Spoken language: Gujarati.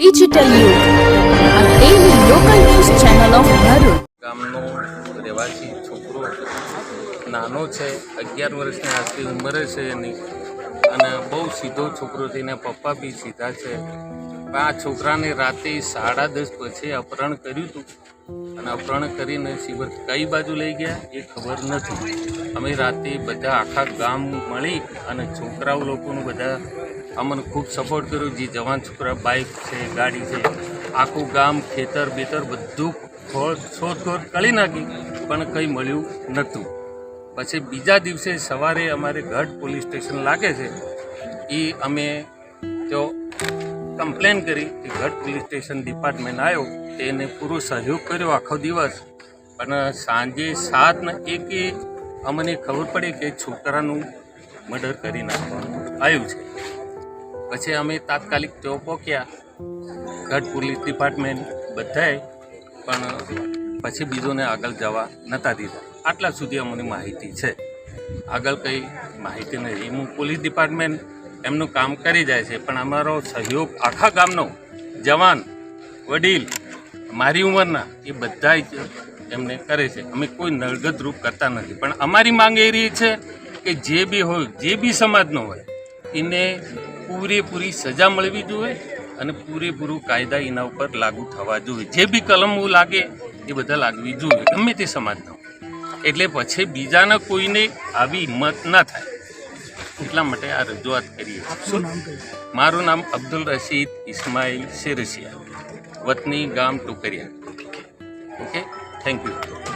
ડિજિટલ યુગ આ daily local news channel of Bharuch ગામનો રહેવાસી, છોકરો નાનો છે, અગિયાર વર્ષની આજથી ઉંમરે છે એની. અને બહુ સીધો છોકરો છે પપ્પા બી સીધા છે. આ છોકરાને રાતે સાડા દસ પછી અપહરણ કર્યું હતું. અને અપહરણ કરીને શિવર કઈ બાજુ લઈ ગયા એ ખબર નથી. અમે રાતે બધા આખા ગામ મળી અને છોકરાઓ લોકોનું બધા અમને ખૂબ સપોર્ટ કર્યો. જે જવાન છોકરા બાઇક છે, ગાડી છે, આખું ગામ ખેતર બેતર બધું ખોળ શોધખોળ કરી નાખી, પણ કંઈ મળ્યું નહોતું. પછી બીજા દિવસે સવારે અમારે ગઢ પોલીસ સ્ટેશન લાગે છે, એ અમે તો કમ્પ્લેન કરી કે ગઢ પોલીસ સ્ટેશન ડિપાર્ટમેન્ટ આવ્યો તેને પૂરો સહયોગ કર્યો આખો દિવસ. પણ સાંજે સાત ને એકે અમને ખબર પડી કે છોકરાનું મર્ડર કરી નાખવાનું આવ્યું છે. પછી અમે તાત્કાલિક તેઓ પહોંચ્યા. ગઢ પોલીસ ડિપાર્ટમેન્ટ બધાએ, પણ પછી બીજોને આગળ જવા નહોતા દીધા. આટલા સુધી અમને માહિતી છે. આગળ કંઈ માહિતી નથી હું પોલીસ ડિપાર્ટમેન્ટ એમનું કામ કરી જાય છે, પણ અમારો સહયોગ આખા ગામનો જવાન, વડીલ, મારી ઉંમરના, એ બધા જ એમને કરે છે. અમે કોઈ નળગત રૂપ કરતા નથી. પણ અમારી માંગ એ રહી છે કે જે બી હોય, જે બી સમાજનો હોય, એને પૂરેપૂરી સજા મળવી જોઈએ અને પૂરેપૂરું કાયદા એના ઉપર લાગુ થવા જોઈએ. જે બી કલમો લાગે એ બધા લાગવી જોઈએ. ગમે તે સમાજનો એટલે પછી બીજાના કોઈને આવી હિંમત ના થાય. એટલા માટે આ રજૂઆત કરીએ. મારું નામ અબ્દુલ રશીદ ઇસ્માઇલ શેરસિયા. વતની ગામ ટુકરિયા. ઓકે? Thank you